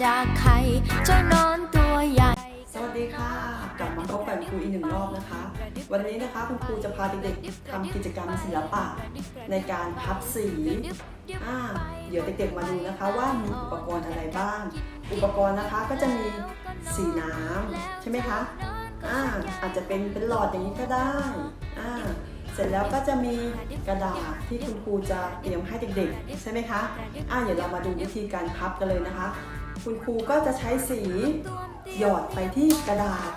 จากไข่เจ้านอนตัวใหญ่ สวัสดีค่ะ กลับมาพบกับครูอีกหนึ่งรอบนะคะ วันนี้นะคะคุณครูจะพาเด็กๆทำกิจกรรมศิลปะ ในการพับสีอ่าเดี๋ยวเด็กๆมาดูนะคะว่ามีอุปกรณ์อะไรบ้าง อุปกรณ์นะคะก็จะมีสีน้ำใช่ไหมคะอ่าอาจจะเป็นเป็นหลอดอย่างนี้ก็ได้อ่าเสร็จแล้วก็จะมีกระดาษที่คุณครูจะเตรียมให้เด็กๆ ใช่ไหมคะ อ่าเดี๋ยวเรามาดูวิธีการพับกันเลยนะคะ คุณครูก็จะใช้สีหยอดไปที่กระดาษ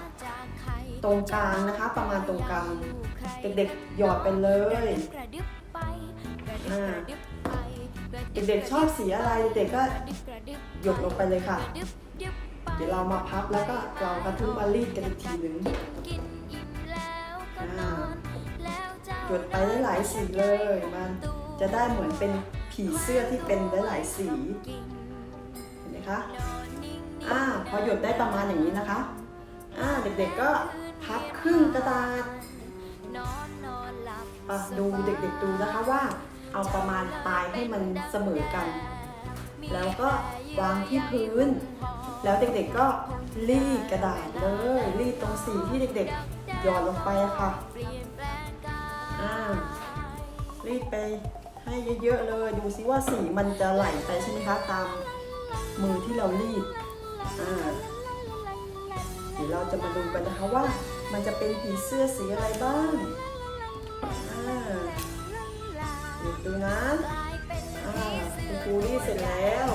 ตรงกลางนะคะ ประมาณตรงกลางเด็กๆหยอดไปเลยเด็กๆชอบสีอะไรเด็กก็หยดลงไปเลยค่ะ เดี๋ยวเรามาพับแล้วก็เรากระทุ้งมารีดกันอีกทีหนึ่งหยดไปหลายๆสีเลยมันจะได้เหมือนเป็นผีเสื้อที่เป็นหลายๆสี คะอ่าพอหยดได้ประมาณอย่างนี้นะคะอ่าเด็กๆก็พับครึ่งกระดาษดูเด็กๆดูนะคะว่า เอาประมาณปลายให้มันเสมอกัน แล้วก็วางที่พื้น แล้วเด็กๆก็รีดกระดาษเลยรีดตรงสีที่เด็กๆหย่อนลงไปค่ะอ่ารีดไปให้เยอะๆเลย ดูซิว่าสีมันจะไหลไปใช่ไหมคะตาม มือที่เรารีดอ่าเดี๋ยวเราจะมาดูกันนะคะว่า มันจะเป็นผีเสื้อสีอะไรบ้างอ่าเด็กดูนะอ่าคุณครูรีดเสร็จแล้ว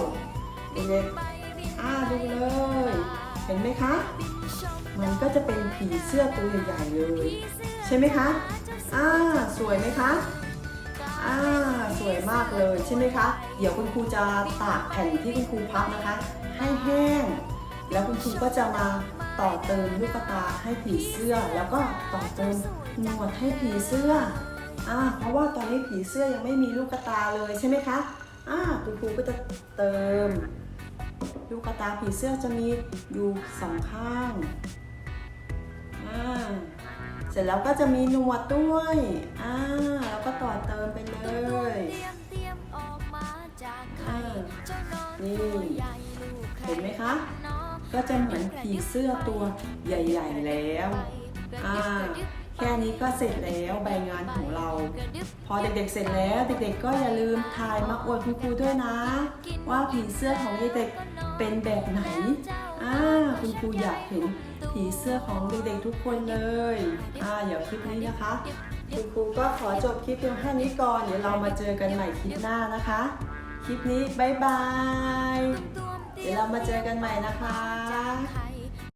เด็กๆอ่าดูเลย เห็นไหมคะ มันก็จะเป็นผีเสื้อตัวใหญ่ๆเลย ใช่ไหมคะอ่าสวยไหมคะอ่า สวยมากเลยใช่ไหมคะ เดี๋ยวคุณครูจะตากแผ่นที่คุณครูพับนะคะ ให้แห้ง แล้วคุณครูก็จะมาต่อเติมลูกตาให้ผีเสื้อ แล้วก็ต่อเติมหนวดให้ผีเสื้ออ่าเพราะว่าตอนนี้ผีเสื้อยังไม่มีลูกตาเลยใช่ไหมคะอ่าคุณครูก็จะเติม ลูกตาผีเสื้อจะมีอยู่สองข้างอ่า เสร็จแล้วก็จะมีหนวดด้วยอ่าแล้วก็ต่อเติมไปเลยนี่เห็นไหมคะ ก็จะเหมือนผีเสื้อตัวใหญ่ ๆ แล้วอ่า แค่นี้ก็เสร็จแล้วใบงานของเรา พอเด็กๆเสร็จแล้ว เด็กๆก็อย่าลืมถ่ายมาอวดคุณครูด้วยนะ ว่าผีเสื้อของเด็กๆเป็นแบบไหนอ่าคุณครูอยากเห็นผีเสื้อของเด็กๆทุกคนเลยอ่าเดี๋ยวคลิปนี้นะคะ คุณครูก็ขอจบคลิปเพียงแค่นี้ก่อน เดี๋ยวเรามาเจอกันใหม่คลิปหน้านะคะ คลิปนี้บายบาย เดี๋ยวเรามาเจอกันใหม่นะคะ